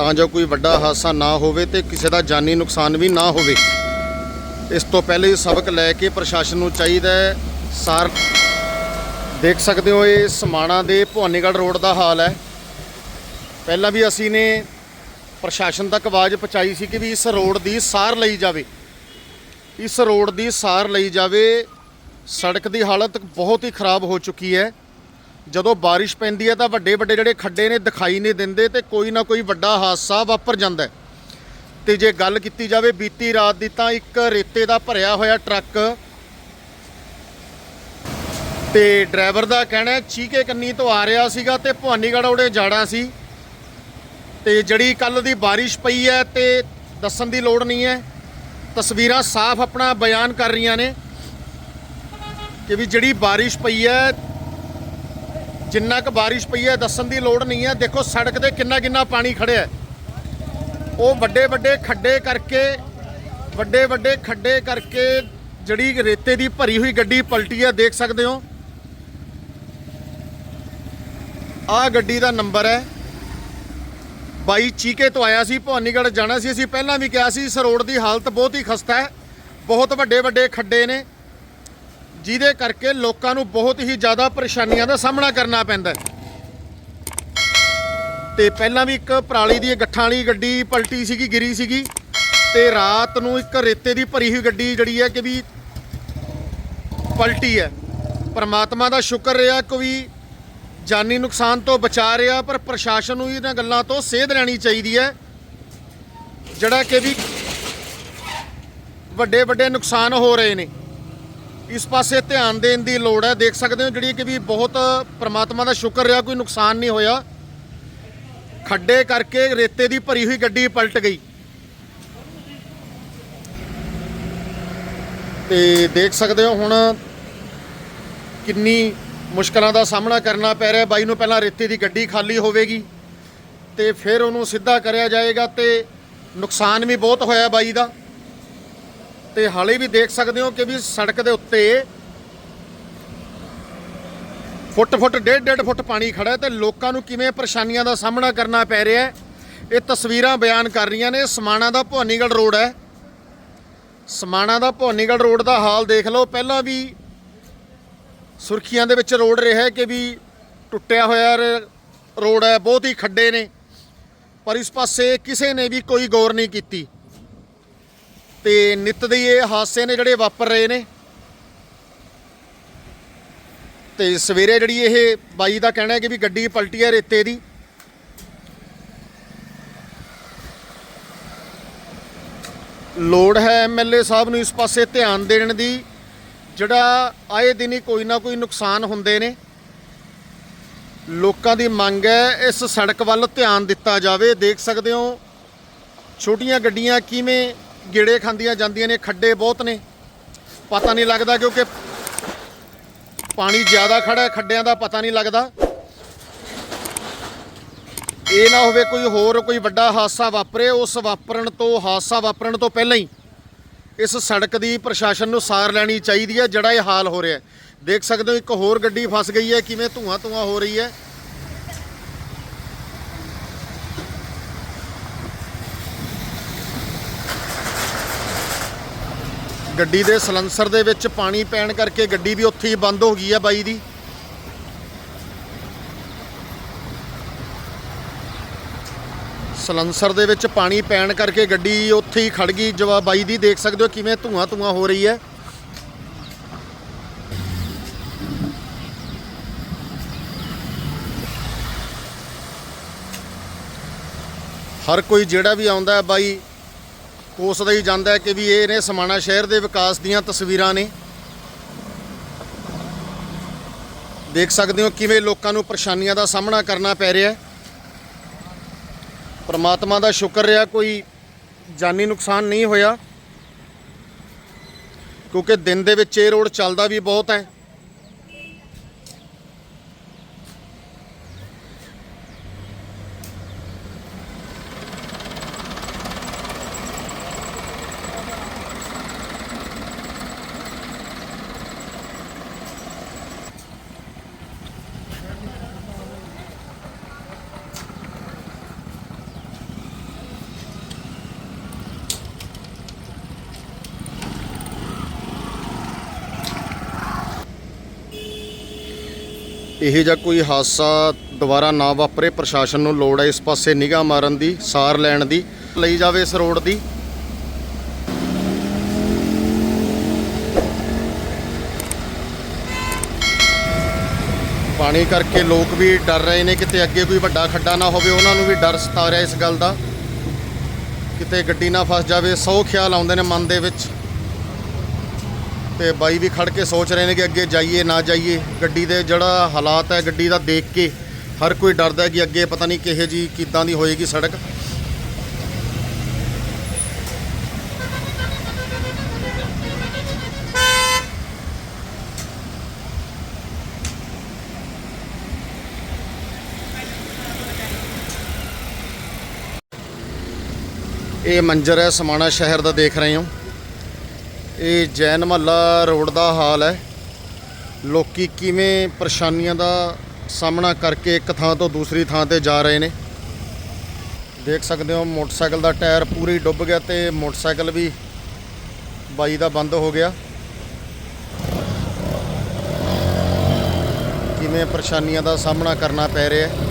ਤਾਂ ਜੋ ਕੋਈ ਵੱਡਾ ਹਾਦਸਾ ਨਾ ਹੋਵੇ ਤੇ ਕਿਸੇ ਦਾ ਜਾਨੀ ਨੁਕਸਾਨ ਵੀ ਨਾ ਹੋਵੇ। ਇਸ ਤੋਂ ਪਹਿਲੇ ਸਬਕ ਲੈ ਕੇ ਪ੍ਰਸ਼ਾਸਨ ਨੂੰ ਚਾਹੀਦਾ ਹੈ, ਸਾਰ ਦੇਖ ਸਕਦੇ ਹੋ ਇਹ ਸਮਾਣਾ ਦੇ ਭਵਾਨੀਗੜ੍ਹ ਰੋਡ ਦਾ ਹਾਲ ਹੈ। ਪਹਿਲਾਂ ਵੀ ਅਸੀਂ ਨੇ ਪ੍ਰਸ਼ਾਸਨ ਤੱਕ ਆਵਾਜ਼ ਪਹੁੰਚਾਈ ਸੀ ਕਿ ਵੀ ਇਸ ਰੋਡ ਦੀ ਸਾਰ ਲਈ ਜਾਵੇ। ਇਸ ਰੋਡ ਦੀ ਸਾਰ ਲਈ ਜਾਵੇ, ਸੜਕ ਦੀ ਹਾਲਤ ਬਹੁਤ ਹੀ ਖਰਾਬ ਹੋ ਚੁੱਕੀ ਹੈ। ਜਦੋਂ ਬਾਰਿਸ਼ ਪੈਂਦੀ ਹੈ ਤਾਂ ਵੱਡੇ ਵੱਡੇ ਜਿਹੜੇ ਖੱਡੇ ਨੇ ਦਿਖਾਈ ਨਹੀਂ ਦਿੰਦੇ ਤੇ ਕੋਈ ਨਾ ਕੋਈ ਵੱਡਾ ਹਾਦਸਾ ਵਾਪਰ ਜਾਂਦਾ ਹੈ। ਤੇ ਜੇ ਗੱਲ ਕੀਤੀ ਜਾਵੇ, ਬੀਤੀ ਰਾਤ ਦੀ ਤਾਂ ਇੱਕ ਰੇਤੇ ਦਾ ਭਰਿਆ ਹੋਇਆ ਟਰੱਕ ਤੇ ਡਰਾਈਵਰ ਦਾ ਕਹਿਣਾ ਹੈ, ਚੀਕੇ ਕੰਨੀ ਤੋਂ ਆ ਰਿਹਾ ਸੀਗਾ ਤੇ ਭਵਾਨੀਗੜ੍ਹ ਉਹਦੇ ਜਾਣਾ ਸੀ। ਤੇ ਜਿਹੜੀ ਕੱਲ ਦੀ ਬਾਰਿਸ਼ ਪਈ ਹੈ ਤੇ ਦੱਸਣ ਦੀ ਲੋੜ ਨਹੀਂ ਹੈ। ਤਸਵੀਰਾਂ ਸਾਫ਼ ਆਪਣਾ ਬਿਆਨ ਕਰ ਰਹੀਆਂ ਨੇ ਕਿ ਵੀ ਜਿਹੜੀ ਬਾਰਿਸ਼ ਪਈ ਹੈ ਜਿੰਨਾ ਕੁ ਬਾਰਿਸ਼ ਪਈ ਹੈ, ਦੱਸਣ ਦੀ ਲੋੜ ਨਹੀਂ ਹੈ। ਦੇਖੋ, ਸੜਕ ਤੇ ਕਿੰਨਾ ਕਿੰਨਾ ਪਾਣੀ ਖੜਿਆ ਉਹ ਵੱਡੇ ਵੱਡੇ ਖੱਡੇ ਕਰਕੇ, ਵੱਡੇ ਵੱਡੇ ਖੱਡੇ ਕਰਕੇ ਜਿਹੜੀ ਰੇਤੇ ਦੀ ਭਰੀ ਹੋਈ ਗੱਡੀ ਪਲਟੀ ਹੈ, ਦੇਖ ਸਕਦੇ ਹੋ। ਆਹ ਗੱਡੀ ਦਾ ਨੰਬਰ ਹੈ। ਬਾਈ ਚੀਕੇ ਤੋਂ ਆਇਆ ਸੀ, ਭਵਾਨੀਗੜ੍ਹ ਜਾਣਾ ਸੀ। ਅਸੀਂ ਪਹਿਲਾਂ ਵੀ ਕਿਹਾ ਸੀ, ਇਸ ਰੋਡ ਦੀ ਹਾਲਤ ਬਹੁਤ ਹੀ ਖਸਤਾ ਹੈ। ਬਹੁਤ ਵੱਡੇ ਵੱਡੇ ਖੱਡੇ ਨੇ। ਜਿਹਦੇ ਕਰਕੇ ਲੋਕਾਂ ਨੂੰ ਬਹੁਤ ਹੀ ਜ਼ਿਆਦਾ ਪਰੇਸ਼ਾਨੀਆਂ ਦਾ ਸਾਹਮਣਾ ਕਰਨਾ ਪੈਂਦਾ ਹੈ। ਤੇ ਪਹਿਲਾਂ ਵੀ ਇੱਕ ਪਰਾਲੀ ਦੀ ਗੱਠਾਂ ਵਾਲੀ ਗੱਡੀ ਪਲਟੀ ਸੀਗੀ, ਗਿਰੀ ਸੀਗੀ, ਤੇ ਰਾਤ ਨੂੰ ਇੱਕ ਰੇਤੇ ਦੀ ਭਰੀ ਹੋਈ ਗੱਡੀ ਜਿਹੜੀ ਹੈ ਕਿ ਵੀ ਪਲਟੀ ਹੈ। ਪਰਮਾਤਮਾ ਦਾ ਸ਼ੁਕਰ ਰਿਹਾ ਕੋਈ ਜਾਨੀ ਨੁਕਸਾਨ ਤੋਂ ਬਚਾ ਰਿਹਾ, ਪਰ ਪ੍ਰਸ਼ਾਸਨ ਨੂੰ ਇਹਨਾਂ ਗੱਲਾਂ ਤੋਂ ਸੇਧ ਲੈਣੀ ਚਾਹੀਦੀ ਹੈ। ਜਿਹੜਾ ਕਿ ਵੀ ਵੱਡੇ ਵੱਡੇ ਨੁਕਸਾਨ ਹੋ ਰਹੇ ਨੇ। ਇਸ ਪਾਸੇ ਧਿਆਨ ਦੇਣ ਦੀ ਲੋੜ ਹੈ। ਦੇਖ ਸਕਦੇ ਹੋ ਜਿਹੜੀ ਕਿ ਵੀ ਬਹੁਤ ਪ੍ਰਮਾਤਮਾ ਦਾ ਸ਼ੁਕਰ ਰਿਹਾ, ਕੋਈ ਨੁਕਸਾਨ ਨਹੀਂ ਹੋਇਆ। ਖੱਡੇ ਕਰਕੇ ਰੇਤੇ ਦੀ ਭਰੀ ਹੋਈ ਗੱਡੀ ਪਲਟ ਗਈ। ਤੇ ਦੇਖ ਸਕਦੇ ਹੋ ਹੁਣ ਕਿੰਨੀ ਮੁਸ਼ਕਲਾਂ ਦਾ ਸਾਹਮਣਾ ਕਰਨਾ ਪੈ ਰਿਹਾ। ਬਾਈ ਨੂੰ ਪਹਿਲਾਂ ਰੇਤੇ ਦੀ ਗੱਡੀ ਖਾਲੀ ਹੋਵੇਗੀ ਤੇ ਫਿਰ ਉਹਨੂੰ ਸਿੱਧਾ ਕਰਿਆ ਜਾਏਗਾ ਤੇ ਨੁਕਸਾਨ ਵੀ ਬਹੁਤ ਹੋਇਆ ਬਾਈ ਦਾ। ਤੇ ਹਾਲੇ ਵੀ ਦੇਖ ਸਕਦੇ ਹੋ ਕਿ ਵੀ ਸੜਕ ਦੇ ਉੱਤੇ ਫੁੱਟ ਫੁੱਟ, ਡੇਢ ਡੇਢ ਫੁੱਟ ਪਾਣੀ ਖੜਾ ਹੈ ਤੇ ਲੋਕਾਂ ਨੂੰ ਕਿਵੇਂ ਪਰੇਸ਼ਾਨੀਆਂ ਦਾ ਸਾਹਮਣਾ ਕਰਨਾ ਪੈ ਰਿਹਾ ਹੈ। ਇਹ ਤਸਵੀਰਾਂ ਬਿਆਨ ਕਰ ਰਹੀਆਂ ਨੇ। ਸਮਾਣਾ ਦਾ ਭਵਾਨੀਗੜ੍ਹ ਰੋਡ ਹੈ। ਸਮਾਣਾ ਦਾ ਭਵਾਨੀਗੜ੍ਹ ਰੋਡ ਦਾ ਹਾਲ ਦੇਖ ਲਓ। ਪਹਿਲਾਂ ਵੀ ਸੁਰਖੀਆਂ ਦੇ ਵਿੱਚ ਰੋਡ ਰਿਹਾ ਕਿ ਵੀ ਟੁੱਟਿਆ ਹੋਇਆ ਰ- ਰੋਡ ਹੈ। ਬਹੁਤ ਹੀ ਖੱਡੇ ਨੇ। ਪਰ ਇਸ ਪਾਸੇ ਕਿਸੇ ਨੇ ਵੀ ਕੋਈ ਗੌਰ ਨਹੀਂ ਕੀਤੀ। ਤੇ ਨਿਤ ਦੇ ਇਹ ਹਾਦਸੇ ਨੇ ਜਿਹੜੇ ਵਾਪਰ ਰਹੇ ਨੇ। ਤੇ ਸਵੇਰੇ ਜਿਹੜੀ ਇਹ ਬਾਈ ਦਾ ਕਹਿਣਾ ਹੈ ਕਿ ਵੀ ਗੱਡੀ ਪਲਟੀ ਹੈ ਰੇਤੇ ਦੀ। ਲੋੜ ਹੈ ਐਮਐਲਏ ਸਾਹਿਬ ਨੂੰ ਇਸ ਪਾਸੇ ਧਿਆਨ ਦੇਣ ਦੀ। ਜਿਹੜਾ ਆਏ ਦਿਨ ਹੀ ਕੋਈ ਨਾ ਕੋਈ ਨੁਕਸਾਨ ਹੁੰਦੇ ਨੇ। ਲੋਕਾਂ ਦੀ ਮੰਗ ਹੈ ਇਸ ਸੜਕ ਵੱਲ ਧਿਆਨ ਦਿੱਤਾ ਜਾਵੇ। ਦੇਖ ਸਕਦੇ ਹੋ, ਛੋਟੀਆਂ ਗੱਡੀਆਂ ਕਿਵੇਂ ਗੇੜੇ ਖਾਂਦੀਆਂ ਜਾਂਦੀਆਂ ਨੇ, ਖੱਡੇ ਬਹੁਤ ਨੇ। ਪਤਾ ਨਹੀਂ ਲੱਗਦਾ ਕਿਉਂਕਿ ਪਾਣੀ ਜ਼ਿਆਦਾ ਖੜਾ ਹੈ, ਖੱਡਿਆਂ ਦਾ ਪਤਾ ਨਹੀਂ ਲੱਗਦਾ। ਇਹ ਨਾ ਹੋਵੇ ਕੋਈ ਹੋਰ ਕੋਈ ਵੱਡਾ ਹਾਦਸਾ ਵਾਪਰੇ, ਉਸ ਵਾਪਰਨ ਤੋਂ, ਹਾਦਸਾ ਵਾਪਰਨ ਤੋਂ ਪਹਿਲਾਂ ਹੀ ਇਸ ਸੜਕ ਦੀ ਪ੍ਰਸ਼ਾਸਨ ਨੂੰ ਸਾਰ ਲੈਣੀ ਚਾਹੀਦੀ ਹੈ, ਜਿਹੜਾ ਇਹ ਹਾਲ ਹੋ ਰਿਹਾ ਦੇਖ ਸਕਦੇ ਹੋ, ਇੱਕ ਹੋਰ ਗੱਡੀ ਫਸ ਗਈ ਹੈ, ਕਿਵੇਂ ਧੂਆਂ ਧੂਆਂ ਹੋ ਰਹੀ ਹੈ। ਗੱਡੀ ਦੇ ਸਲੰਸਰ ਦੇ ਵਿੱਚ ਪਾਣੀ ਪੈਣ ਕਰਕੇ ਗੱਡੀ ਵੀ ਉੱਥੇ ਹੀ ਬੰਦ ਹੋ ਗਈ ਹੈ ਬਾਈ ਦੀ। ਸਲੰਸਰ ਦੇ ਵਿੱਚ ਪਾਣੀ ਪੈਣ ਕਰਕੇ ਗੱਡੀ ਉੱਥੇ ਹੀ ਖੜ ਗਈ। ਜਵਾ ਬਾਈ ਦੀ ਦੇਖ ਸਕਦੇ ਹੋ ਕਿਵੇਂ ਧੂਆਂ ਧੂਆਂ ਹੋ ਰਹੀ ਹੈ। ਹਰ ਕੋਈ ਜਿਹੜਾ ਵੀ ਆਉਂਦਾ ਹੈ ਬਾਈ ਕੋਸਦਾ ਹੀ ਜਾਂਦਾ ਕਿ ਵੀ ਇਹ ਨੇ ਸਮਾਣਾ ਸ਼ਹਿਰ ਦੇ ਵਿਕਾਸ ਦੀਆਂ ਤਸਵੀਰਾਂ ਨੇ। ਦੇਖ ਸਕਦੇ ਹੋ ਕਿਵੇਂ ਲੋਕਾਂ ਨੂੰ ਪਰੇਸ਼ਾਨੀਆਂ ਦਾ ਸਾਹਮਣਾ ਕਰਨਾ ਪੈ ਰਿਹਾ ਹੈ। ਪਰਮਾਤਮਾ ਦਾ ਸ਼ੁਕਰ ਰਿਹਾ ਕੋਈ ਜਾਨੀ ਨੁਕਸਾਨ ਨਹੀਂ ਹੋਇਆ। ਕਿਉਂਕਿ ਦਿਨ ਦੇ ਵਿੱਚ ਇਹ ਰੋਡ ਚੱਲਦਾ ਵੀ ਬਹੁਤ ਹੈ। ਇਹੋ ਜਿਹਾ ਕੋਈ ਹਾਦਸਾ ਦੁਬਾਰਾ ਨਾ ਵਾਪਰੇ, ਪ੍ਰਸ਼ਾਸਨ ਨੂੰ ਲੋੜ ਹੈ ਇਸ ਪਾਸੇ ਨਿਗਾਹ ਮਾਰਨ ਦੀ, ਸਾਰ ਲੈਣ ਦੀ, ਲਈ ਜਾਵੇ ਇਸ ਰੋਡ ਦੀ। ਪਾਣੀ ਕਰਕੇ ਲੋਕ ਵੀ ਡਰ ਰਹੇ ਨੇ, ਕਿਤੇ ਅੱਗੇ ਕੋਈ ਵੱਡਾ ਖੱਡਾ ਨਾ ਹੋਵੇ, ਉਹਨਾਂ ਨੂੰ ਵੀ ਡਰ ਸਤਾ ਰਿਹਾ ਇਸ ਗੱਲ ਦਾ। ਕਿਤੇ ਗੱਡੀ ਨਾ ਫਸ ਜਾਵੇ, ਸੌ ਖਿਆਲ ਆਉਂਦੇ ਨੇ ਮਨ ਦੇ ਵਿੱਚ। ਤੇ ਬਾਈ ਵੀ ਖੜ ਕੇ ਸੋਚ ਰਹੇ ਨੇ ਕਿ ਅੱਗੇ ਜਾਈਏ, ਨਾ ਜਾਈਏ। ਗੱਡੀ ਦੇ ਜਿਹੜਾ ਹਾਲਾਤ ਹੈ, ਗੱਡੀ ਦਾ ਦੇਖ ਕੇ ਹਰ ਕੋਈ ਡਰਦਾ ਹੈ ਕਿ ਅੱਗੇ ਪਤਾ ਨਹੀਂ ਕਿਹੇ ਜੀ ਕਿੱਦਾਂ ਦੀ ਹੋਏਗੀ ਸੜਕ। ਇਹ ਮੰਜ਼ਰ ਹੈ, ਸਮਾਣਾ ਸ਼ਹਿਰ ਦਾ ਦੇਖ ਰਹੇ ਹੋ। ਇਹ ਜੈਨ ਮਹੱਲਾ ਰੋਡ ਦਾ ਹਾਲ ਹੈ। ਲੋਕੀ ਕਿਵੇਂ ਪਰੇਸ਼ਾਨੀਆਂ ਦਾ ਸਾਹਮਣਾ ਕਰਕੇ ਇੱਕ ਥਾਂ ਤੋਂ ਦੂਸਰੀ ਥਾਂ ਤੇ ਜਾ ਰਹੇ ਨੇ। ਦੇਖ ਸਕਦੇ ਹੋ, ਮੋਟਰਸਾਈਕਲ ਦਾ ਟਾਇਰ ਪੂਰੀ ਡੁੱਬ ਗਿਆ ਤੇ ਮੋਟਰਸਾਈਕਲ ਵੀ ਬਾਈ ਦਾ ਬੰਦ ਹੋ ਗਿਆ। ਕਿਵੇਂ ਪਰੇਸ਼ਾਨੀਆਂ ਦਾ ਸਾਹਮਣਾ ਕਰਨਾ ਪੈ ਰਿਹਾ ਹੈ।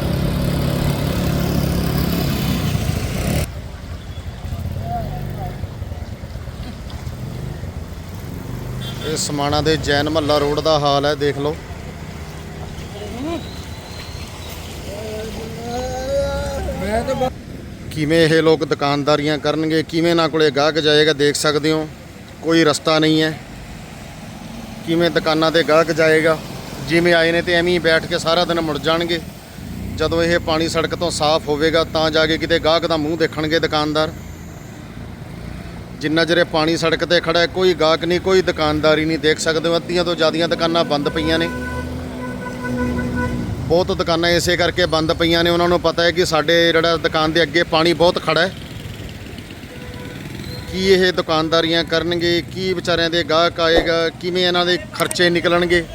ਸਮਾਣਾ ਦੇ ਜੈਨ ਮਹੱਲਾ ਰੋਡ ਦਾ ਹਾਲ ਹੈ, ਦੇਖ ਲਓ। ਕਿਵੇਂ ਇਹ ਲੋਕ ਦੁਕਾਨਦਾਰੀਆਂ ਕਰਨਗੇ, ਕਿਵੇਂ ਨਾ ਕੋਲੇ ਗਾਹਕ ਜਾਏਗਾ, ਦੇਖ ਸਕਦੇ ਹੋ। ਕੋਈ ਰਸਤਾ ਨਹੀਂ ਹੈ। ਕਿਵੇਂ ਦੁਕਾਨਾਂ ਤੇ ਗਾਹਕ ਜਾਏਗਾ, ਜਿਵੇਂ ਆਏ ਨੇ ਤੇ ਐਵੇਂ ਹੀ ਬੈਠ ਕੇ ਸਾਰਾ ਦਿਨ ਮੁੜ ਜਾਣਗੇ। ਜਦੋਂ ਇਹ ਪਾਣੀ ਸੜਕ ਤੋਂ ਸਾਫ਼ ਹੋਵੇਗਾ, ਤਾਂ ਜਾ ਕੇ ਕਿਤੇ ਗਾਹਕ ਦਾ ਮੂੰਹ ਦੇਖਣਗੇ ਦੁਕਾਨਦਾਰ। ਜਿੰਨਾ ਚਿਰ ਪਾਣੀ ਸੜਕ ਤੇ ਖੜਾ ਹੈ, ਕੋਈ ਗਾਹਕ ਨਹੀਂ, ਕੋਈ ਦੁਕਾਨਦਾਰੀ ਨਹੀਂ ਦੇਖ ਸਕਦੇ ਹੋ। ਅੱਧੀਆਂ ਤੋਂ ਜ਼ਿਆਦੀਆਂ ਦੁਕਾਨਾਂ ਬੰਦ ਪਈਆਂ ਨੇ। ਬਹੁਤ ਦੁਕਾਨਾਂ ਇਸੇ ਕਰਕੇ ਬੰਦ ਪਈਆਂ ਨੇ। ਉਹਨਾਂ ਨੂੰ ਪਤਾ ਹੈ ਕਿ ਸਾਡੇ ਜਿਹੜਾ ਦੁਕਾਨ ਦੇ ਅੱਗੇ ਪਾਣੀ ਬਹੁਤ ਖੜਾ ਹੈ। ਕੀ ਇਹ ਦੁਕਾਨਦਾਰੀਆਂ ਕਰਨਗੇ, ਕੀ ਵਿਚਾਰਿਆਂ ਦੇ ਗਾਹਕ ਆਏਗਾ, ਕਿਵੇਂ ਇਹਨਾਂ ਦੇ ਖਰਚੇ ਨਿਕਲਣਗੇ?